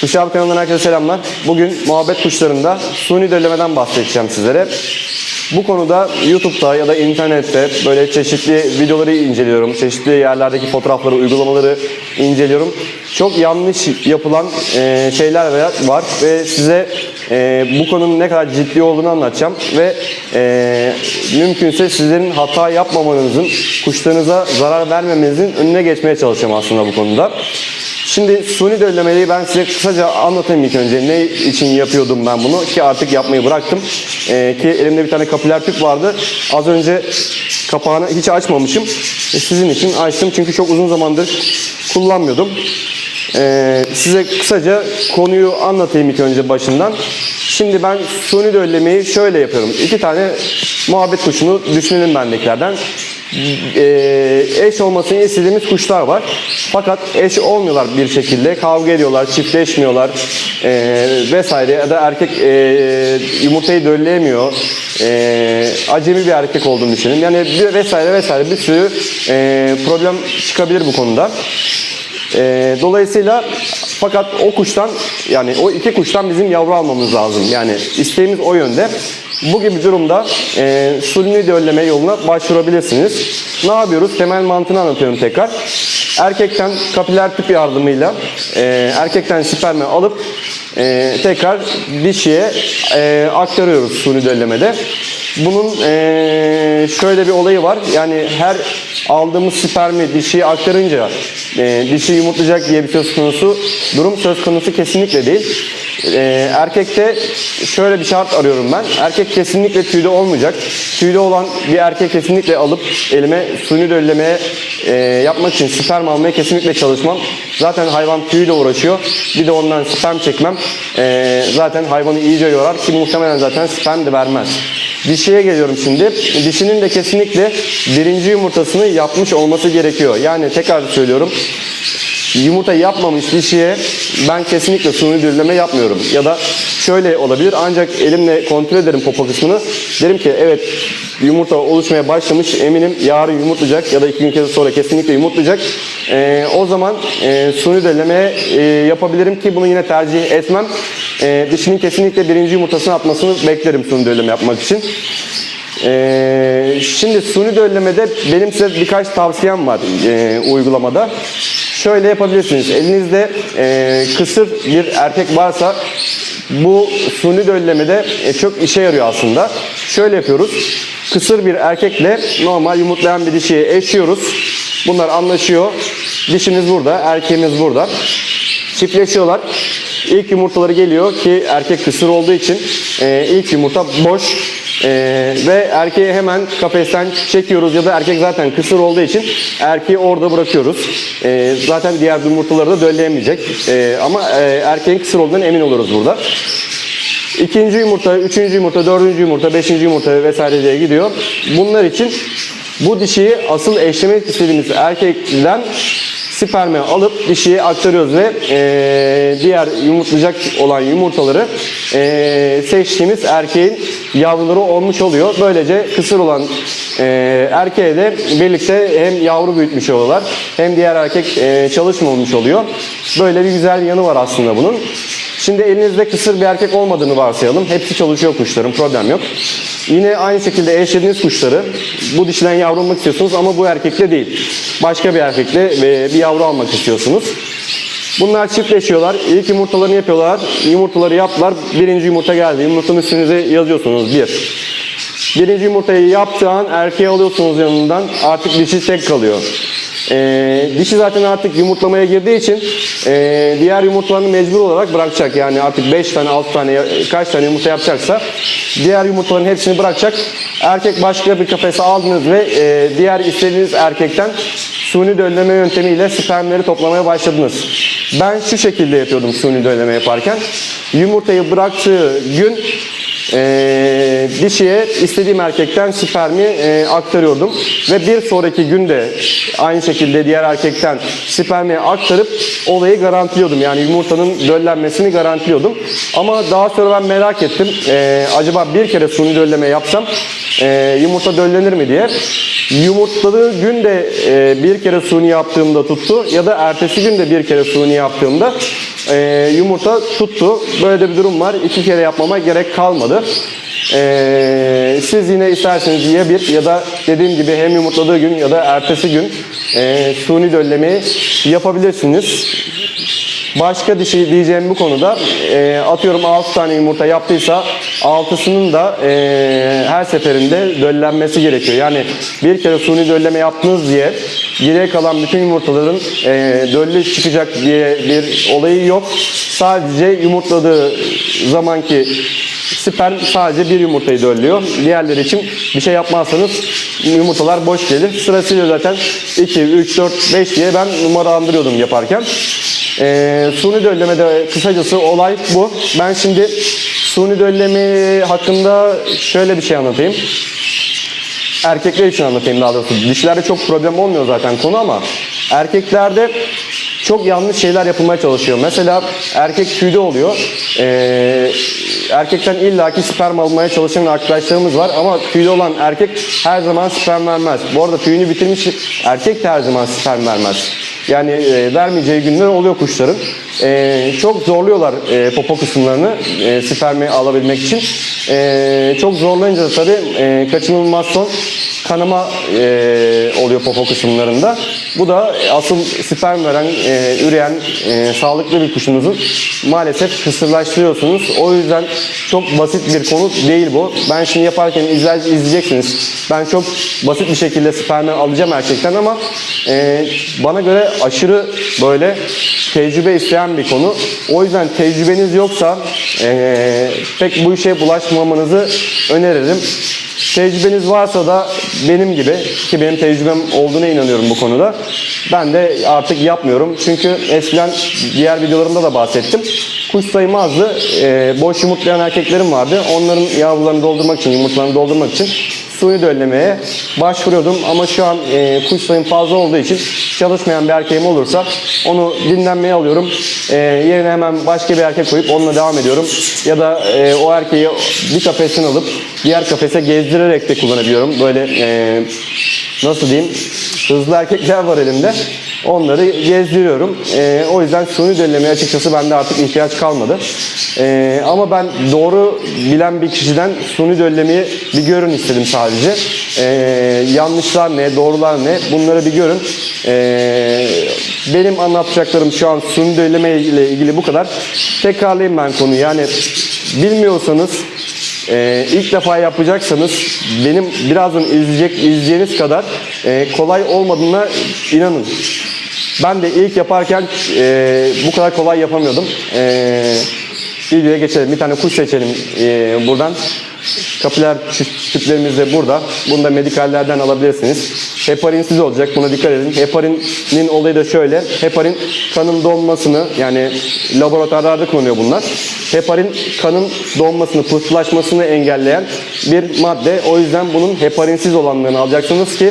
Kuşağı kanalından herkese selamlar. Bugün muhabbet kuşlarında suni döllemeden bahsedeceğim sizlere. Bu konuda YouTube'da ya da internette böyle çeşitli videoları inceliyorum. Çeşitli yerlerdeki fotoğrafları, uygulamaları inceliyorum. Çok yanlış yapılan e, şeyler var ve size e, bu konunun ne kadar ciddi olduğunu anlatacağım ve e, mümkünse sizlerin hata yapmamanızın, kuşlarınıza zarar vermemenizin önüne geçmeye çalışacağım aslında bu konuda. Şimdi suni döllemeyi ben size kısaca anlatayım ilk önce. Ne için yapıyordum ben bunu ki artık yapmayı bıraktım. Ee, ki elimde bir tane kapiler tüp vardı. Az önce kapağını hiç açmamışım. E, sizin için açtım çünkü çok uzun zamandır kullanmıyordum. Ee, size kısaca konuyu anlatayım ilk önce başından. Şimdi ben suni döllemeyi şöyle yapıyorum. İki tane muhabbet kuşunu düşünelim bendekilerden e, eş olmasını istediğimiz kuşlar var. Fakat eş olmuyorlar bir şekilde. Kavga ediyorlar, çiftleşmiyorlar e, vesaire. Ya da erkek e, yumurtayı dölleyemiyor. E, acemi bir erkek olduğunu düşünün. Yani vesaire vesaire bir sürü e, problem çıkabilir bu konuda. E, dolayısıyla fakat o kuştan yani o iki kuştan bizim yavru almamız lazım. Yani isteğimiz o yönde. Bu gibi durumda e, sulni dölleme yoluna başvurabilirsiniz. Ne yapıyoruz? Temel mantığını anlatıyorum tekrar. Erkekten kapiler tüp yardımıyla e, erkekten spermi alıp e, tekrar dişiye e, aktarıyoruz suni döllemede. Bunun e, şöyle bir olayı var. Yani her aldığımız spermi dişiye aktarınca e, dişi yumurtlayacak diye bir söz konusu durum söz konusu kesinlikle değil. E, erkekte şöyle bir şart arıyorum ben. Erkek kesinlikle tüylü olmayacak. Tüylü olan bir erkek kesinlikle alıp elime suni döllemeye e, yapmak için sperm almaya kesinlikle çalışmam. Zaten hayvan tüyle uğraşıyor. Bir de ondan sperm çekmem. E, zaten hayvanı iyice yorar ki muhtemelen zaten sperm de vermez. Dişiye geliyorum şimdi. Dişinin de kesinlikle birinci yumurtasını yapmış olması gerekiyor. Yani tekrar söylüyorum. Yumurta yapmamış dişiye ben kesinlikle suni dürüleme yapmıyorum. Ya da şöyle olabilir ancak elimle kontrol ederim popo kısmını. Derim ki evet yumurta oluşmaya başlamış eminim yarın yumurtlayacak ya da iki gün sonra kesinlikle yumurtlayacak. Ee, o zaman e, suni döllemeye e, yapabilirim ki bunu yine tercih etmem. E, dişinin kesinlikle birinci yumurtasını atmasını beklerim suni dölleme yapmak için. Ee, şimdi suni döllemede benim size birkaç tavsiyem var e, uygulamada. Şöyle yapabilirsiniz. Elinizde e, kısır bir erkek varsa bu suni döllemede e, çok işe yarıyor aslında. Şöyle yapıyoruz. Kısır bir erkekle normal yumurtlayan bir dişiyi eşiyoruz. Bunlar anlaşıyor. Dişimiz burada, erkeğimiz burada. Çiftleşiyorlar. İlk yumurtaları geliyor ki erkek kısır olduğu için e, ilk yumurta boş e, ve erkeği hemen kafesten çekiyoruz ya da erkek zaten kısır olduğu için erkeği orada bırakıyoruz. E, zaten diğer yumurtaları da dölleyemeyecek E, ama e, erkeğin kısır olduğundan emin oluruz burada. İkinci yumurta, üçüncü yumurta, dördüncü yumurta, beşinci yumurta vesaire diye gidiyor. Bunlar için bu dişiyi asıl eşlemek istediğimiz erkekten spermi alıp dişiye aktarıyoruz ve eee, diğer yumurtlayacak olan yumurtaları eee, seçtiğimiz erkeğin yavruları olmuş oluyor. Böylece kısır olan eee erkeğe de birlikte hem yavru büyütmüş oluyorlar hem diğer erkek eee, çalışmamış oluyor. Böyle bir güzel yanı var aslında bunun. Şimdi elinizde kısır bir erkek olmadığını varsayalım. Hepsi çalışıyor kuşların, problem yok. Yine aynı şekilde eşlediğiniz kuşları bu dişiden yavru almak istiyorsunuz ama bu erkekle değil. Başka bir erkekle bir yavru almak istiyorsunuz. Bunlar çiftleşiyorlar. İlk yumurtalarını yapıyorlar. Yumurtaları yaptılar. Birinci yumurta geldi. Yumurtanın üstünüze yazıyorsunuz. Bir. Birinci yumurtayı yaptığı an erkeği alıyorsunuz yanından. Artık dişi tek kalıyor. Ee, dişi zaten artık yumurtlamaya girdiği için ee, diğer yumurtalarını mecbur olarak bırakacak. Yani artık 5 tane 6 tane kaç tane yumurta yapacaksa diğer yumurtaların hepsini bırakacak. Erkek başka bir kafese aldınız ve ee, diğer istediğiniz erkekten suni dölleme yöntemiyle spermleri toplamaya başladınız. Ben şu şekilde yapıyordum suni dölleme yaparken. Yumurtayı bıraktığı gün e, dişiye istediğim erkekten spermi e, aktarıyordum ve bir sonraki günde aynı şekilde diğer erkekten spermi aktarıp olayı garantiliyordum. Yani yumurtanın döllenmesini garantiliyordum. Ama daha sonra ben merak ettim. E, acaba bir kere suni dölleme yapsam e, yumurta döllenir mi diye. Yumurtladığı gün de e, bir kere suni yaptığımda tuttu ya da ertesi gün de bir kere suni yaptığımda e, yumurta tuttu. Böyle de bir durum var. İki kere yapmama gerek kalmadı. E, siz yine isterseniz ya bir ya da dediğim gibi hem yumurtladığı gün ya da ertesi gün e, suni döllemeyi yapabilirsiniz. Başka bir şey diyeceğim bu konuda e, atıyorum 6 tane yumurta yaptıysa 6'sının da e, her seferinde döllenmesi gerekiyor. Yani bir kere suni dölleme yaptınız diye geriye kalan bütün yumurtaların e, döllü çıkacak diye bir olayı yok. Sadece yumurtladığı zamanki sperm sadece bir yumurtayı döllüyor. Diğerleri için bir şey yapmazsanız yumurtalar boş gelir. Sırasıyla zaten 2, 3, 4, 5 diye ben numaralandırıyordum yaparken. Ee, suni döllemede kısacası olay bu. Ben şimdi suni dölleme hakkında şöyle bir şey anlatayım. Erkekler için anlatayım daha doğrusu. Dişlerde çok problem olmuyor zaten konu ama erkeklerde çok yanlış şeyler yapılmaya çalışıyor. Mesela erkek tüyde oluyor. Ee, erkekten illaki sperm almaya çalışan arkadaşlarımız var ama tüyde olan erkek her zaman sperm vermez. Bu arada tüyünü bitirmiş erkek de her zaman sperm vermez. Yani e, vermeyeceği günler oluyor kuşların. E, çok zorluyorlar e, popo kısımlarını e, spermi alabilmek için. E, çok zorlayınca da tabii e, kaçınılmaz son kanama e, oluyor popo kısımlarında. Bu da asıl sperm veren, e, üreyen, e, sağlıklı bir kuşunuzun maalesef kısırlaştırıyorsunuz. O yüzden çok basit bir konu değil bu. Ben şimdi yaparken izler, izleyeceksiniz. Ben çok basit bir şekilde spermi alacağım erkekten ama e, bana göre aşırı böyle tecrübe isteyen bir konu. O yüzden tecrübeniz yoksa e, pek bu işe bulaşmamanızı öneririm. Tecrübeniz varsa da benim gibi ki benim tecrübem olduğuna inanıyorum bu konuda. Ben de artık yapmıyorum. Çünkü eskiden diğer videolarımda da bahsettim. Kuş sayım azdı. Ee, boş yumurtlayan erkeklerim vardı. Onların yavrularını doldurmak için, yumurtlarını doldurmak için suni döllemeye başvuruyordum. Ama şu an e, kuş sayım fazla olduğu için çalışmayan bir erkeğim olursa onu dinlenmeye alıyorum. E, yerine hemen başka bir erkek koyup onunla devam ediyorum. Ya da e, o erkeği bir kafesten alıp diğer kafese gezdirerek de kullanabiliyorum. Böyle e, nasıl diyeyim hızlı erkekler var elimde. Onları gezdiriyorum. E, o yüzden suni döllemeye açıkçası bende artık ihtiyaç kalmadı. E, ama ben doğru bilen bir kişiden suni döllemeyi bir görün istedim sadece. E, yanlışlar ne, doğrular ne bunları bir görün. E, benim anlatacaklarım şu an suni dölleme ile ilgili bu kadar. Tekrarlayayım ben konuyu. Yani bilmiyorsanız ee, ilk defa yapacaksanız benim birazdan izleyecek izleyeceğiniz kadar e, kolay olmadığına inanın. Ben de ilk yaparken e, bu kadar kolay yapamıyordum. E, videoya geçelim. Bir tane kuş seçelim e, buradan. Kapiler tüp- tüplerimiz de burada. Bunu da medikallerden alabilirsiniz. Heparinsiz olacak. Buna dikkat edin. Heparinin olayı da şöyle. Heparin kanın donmasını yani laboratuvarlarda kullanıyor bunlar. Heparin kanın donmasını, pıhtılaşmasını engelleyen bir madde. O yüzden bunun heparinsiz olanlarını alacaksınız ki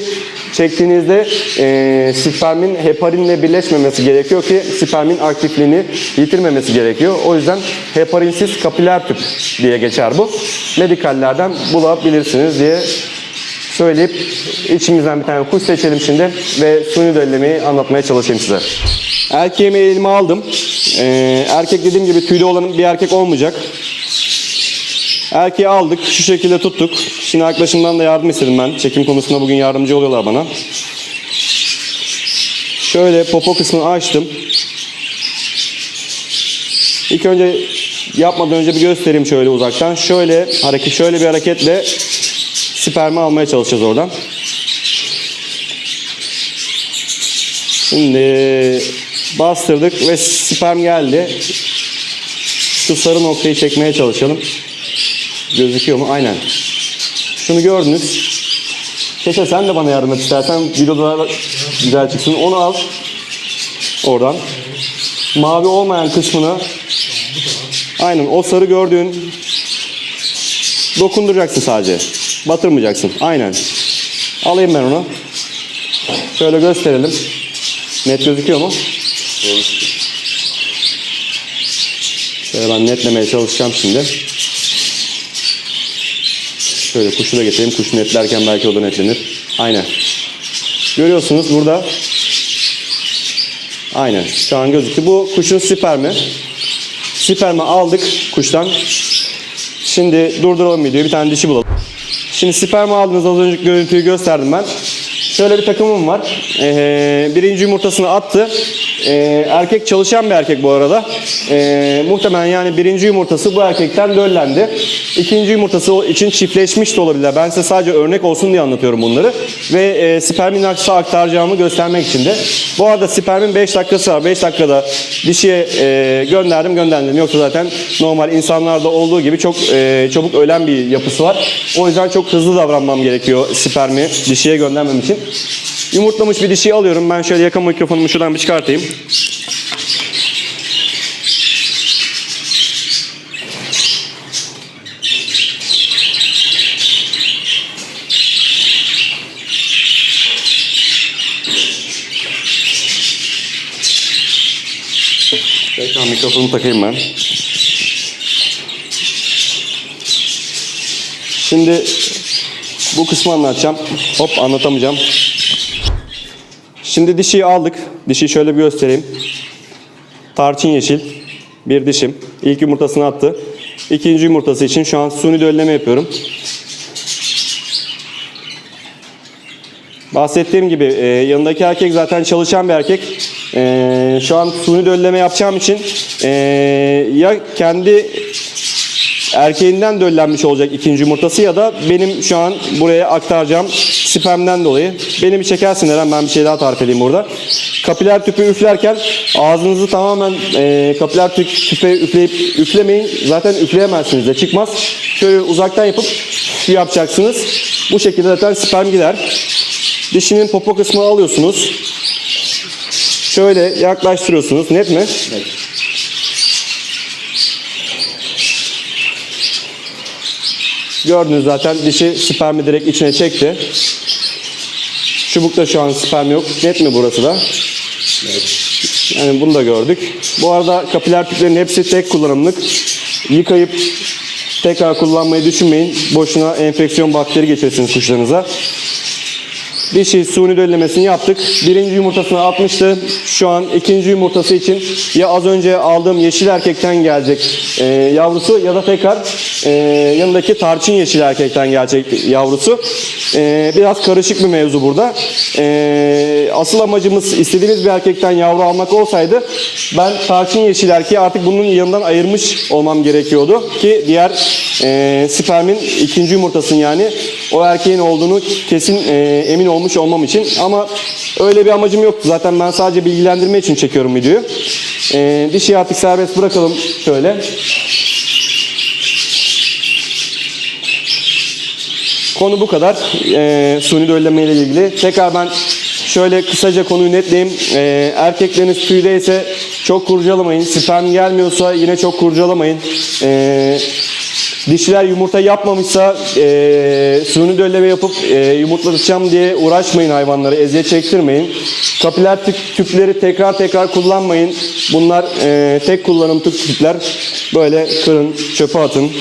çektiğinizde e, spermin heparinle birleşmemesi gerekiyor ki spermin aktifliğini yitirmemesi gerekiyor. O yüzden heparinsiz kapiler tüp diye geçer bu. Medikallerden bulabilirsiniz diye söyleyip içimizden bir tane kuş seçelim şimdi ve suni döllemeyi anlatmaya çalışayım size. Erkeğimi elime aldım. Ee, erkek dediğim gibi tüylü olan bir erkek olmayacak. Erkeği aldık. Şu şekilde tuttuk. Şimdi arkadaşımdan da yardım istedim ben. Çekim konusunda bugün yardımcı oluyorlar bana. Şöyle popo kısmını açtım. İlk önce yapmadan önce bir göstereyim şöyle uzaktan. Şöyle hareket şöyle bir hareketle spermi almaya çalışacağız oradan. Şimdi bastırdık ve sperm geldi. Şu sarı noktayı çekmeye çalışalım. Gözüküyor mu? Aynen. Şunu gördünüz. Keşke sen de bana yardım et istersen. Videoda güzel çıksın. Onu al. Oradan. Mavi olmayan kısmını aynen o sarı gördüğün dokunduracaksın sadece. Batırmayacaksın. Aynen. Alayım ben onu. Şöyle gösterelim. Net gözüküyor mu? Şöyle ben netlemeye çalışacağım şimdi. Şöyle kuşu da getireyim. Kuş netlerken belki o da netlenir. Aynen. Görüyorsunuz burada. Aynen. Şu an gözüktü. Bu kuşun spermi. spermi aldık kuştan. Şimdi durduralım videoyu. Bir tane dişi bulalım. Şimdi spermi aldınız az önceki görüntüyü gösterdim ben. Şöyle bir takımım var. Ee, birinci yumurtasını attı. Ee, erkek çalışan bir erkek bu arada. Ee, muhtemelen yani birinci yumurtası bu erkekten döllendi. İkinci yumurtası için çiftleşmiş de olabilir. Ben size sadece örnek olsun diye anlatıyorum bunları. Ve e, spermin nasıl aktaracağımı göstermek için de. Bu arada spermin 5 dakikası var. 5 dakikada dişiye e, gönderdim gönderdim. Yoksa zaten normal insanlarda olduğu gibi çok e, çabuk ölen bir yapısı var. O yüzden çok hızlı davranmam gerekiyor spermi dişiye göndermem için. Yumurtlamış bir dişiyi alıyorum. Ben şöyle yakın mikrofonumu şuradan bir çıkartayım. Tekrar mikrofonu takayım ben. Şimdi bu kısmı anlatacağım. Hop anlatamayacağım. Şimdi dişiyi aldık. Dişiyi şöyle bir göstereyim. Tarçın yeşil. Bir dişim. İlk yumurtasını attı. İkinci yumurtası için şu an suni dölleme yapıyorum. Bahsettiğim gibi e, yanındaki erkek zaten çalışan bir erkek. E, şu an suni dölleme yapacağım için e, ya kendi erkeğinden döllenmiş olacak ikinci yumurtası ya da benim şu an buraya aktaracağım spermden dolayı. Beni bir çekersin Eren ben bir şey daha tarif edeyim burada. Kapiler tüpü üflerken ağzınızı tamamen e, kapiler tüp, tüpe üfleyip üflemeyin. Zaten üfleyemezsiniz de çıkmaz. Şöyle uzaktan yapıp yapacaksınız. Bu şekilde zaten sperm gider. Dişinin popo kısmını alıyorsunuz. Şöyle yaklaştırıyorsunuz. Net mi? Gördünüz zaten dişi spermi direkt içine çekti. Çubukta şu an sperm yok. Net mi burası da? Yani bunu da gördük. Bu arada kapiler tüplerin hepsi tek kullanımlık. Yıkayıp tekrar kullanmayı düşünmeyin. Boşuna enfeksiyon bakteri getirirsiniz kuşlarınıza. Dişi suni döllemesini yaptık. Birinci yumurtasını atmıştı. Şu an ikinci yumurtası için ya az önce aldığım yeşil erkekten gelecek e, yavrusu ya da tekrar e, yanındaki tarçın yeşil erkekten gelecek yavrusu. E, biraz karışık bir mevzu burada. E, asıl amacımız istediğimiz bir erkekten yavru almak olsaydı ben tarçın yeşil erkeği artık bunun yanından ayırmış olmam gerekiyordu ki diğer e, spermin ikinci yumurtasının yani o erkeğin olduğunu kesin e, emin olmuş olmam için ama öyle bir amacım yoktu. Zaten ben sadece bilgilendirme için çekiyorum videoyu. E, dişi artık serbest bırakalım şöyle. Konu bu kadar. E, suni dölleme ile ilgili. Tekrar ben şöyle kısaca konuyu netleyeyim. E, erkekleriniz tüydeyse çok kurcalamayın. Sperm gelmiyorsa yine çok kurcalamayın. E, Dişiler yumurta yapmamışsa e, suni dölleme yapıp e, yumurtlatacağım diye uğraşmayın hayvanları, eziyet çektirmeyin. Kapiler tüp, tüpleri tekrar tekrar kullanmayın. Bunlar e, tek kullanım tüp tüpler. Böyle kırın, çöpe atın.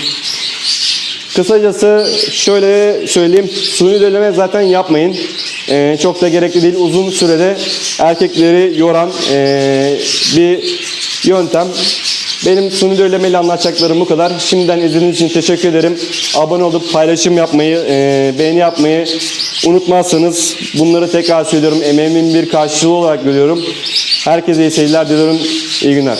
Kısacası şöyle söyleyeyim, suni dölleme zaten yapmayın. E, çok da gerekli değil. Uzun sürede erkekleri yoran e, bir yöntem. Benim suni döllemeyle anlatacaklarım bu kadar. Şimdiden izlediğiniz için teşekkür ederim. Abone olup paylaşım yapmayı, e, beğeni yapmayı unutmazsanız bunları tekrar söylüyorum. Emeğimin bir karşılığı olarak görüyorum. Herkese iyi seyirler diliyorum. İyi günler.